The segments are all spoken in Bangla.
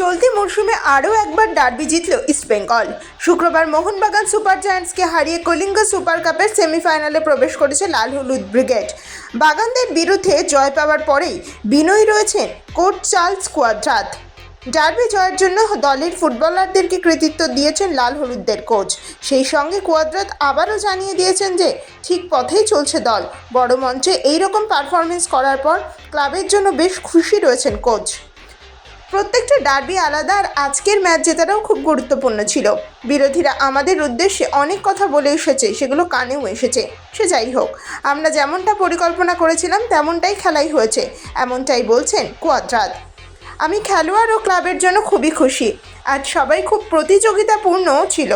চলতি মরশুমে আরও একবার ডার্বি জিতল ইস্টবেঙ্গল শুক্রবার মোহনবাগান সুপার জায়ান্টসকে হারিয়ে কলিঙ্গ সুপার কাপের সেমিফাইনালে প্রবেশ করেছে লাল হলুদ ব্রিগেড। বাগানদের বিরুদ্ধে জয় পাওয়ার পরেই বিনয়ী রয়েছেন কোচ চার্লস কোয়াড্রাত। ডার্বি জয়ের জন্য দলের ফুটবলারদেরকে কৃতিত্ব দিয়েছেন লাল হলুদদের কোচ। সেই সঙ্গে কোয়াদ্রাত আবারও জানিয়ে দিয়েছেন যে, ঠিক পথেই চলছে দল। বড় মঞ্চে এইরকম পারফরমেন্স করার পর ক্লাবের জন্য বেশ খুশি রয়েছেন কোচ। প্রত্যেকটা ডার্বি আলাদা আর আজকের ম্যাচ জেতাটাও খুব গুরুত্বপূর্ণ ছিল। বিরোধীরা আমাদের উদ্দেশ্যে অনেক কথা বলে এসেছে, সেগুলো কানেও এসেছে। সে যাই হোক, আমরা যেমনটা পরিকল্পনা করেছিলাম, তেমনটাই খেলাই হয়েছে, এমনটাই বলছেন কোয়াদ্রাত। আমি খেলোয়াড় ও ক্লাবের জন্য খুবই খুশি আজ সবাই খুব প্রতিযোগিতাপূর্ণ ছিল।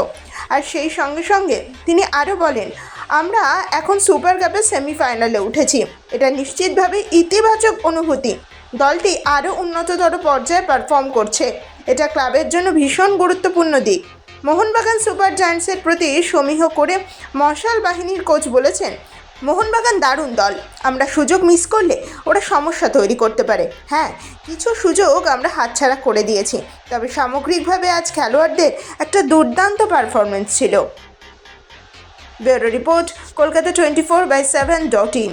আর সেই সঙ্গে সঙ্গে তিনি আরও বলেন, আমরা এখন সুপার কাপের সেমিফাইনালে উঠেছি। এটা নিশ্চিতভাবে ইতিবাচক অনুভূতি। দলটি আরও উন্নততর পর্যায়ে পারফর্ম করছে। এটা ক্লাবের জন্য ভীষণ গুরুত্বপূর্ণ দিক। মোহনবাগান সুপার জায়ান্টসের প্রতি সমীহ করে মশাল বাহিনীর কোচ বলেছেন, মোহনবাগান দারুণ দল। আমরা সুযোগ মিস করলে ওরা সমস্যা তৈরি করতে পারে। হ্যাঁ কিছু সুযোগ আমরা হাতছাড়া করে দিয়েছি, তবে সামগ্রিকভাবে আজ খেলোয়াড়দের একটা দুর্দান্ত পারফরমেন্স ছিল। Bureau report, Kolkata twenty four by seven dot in.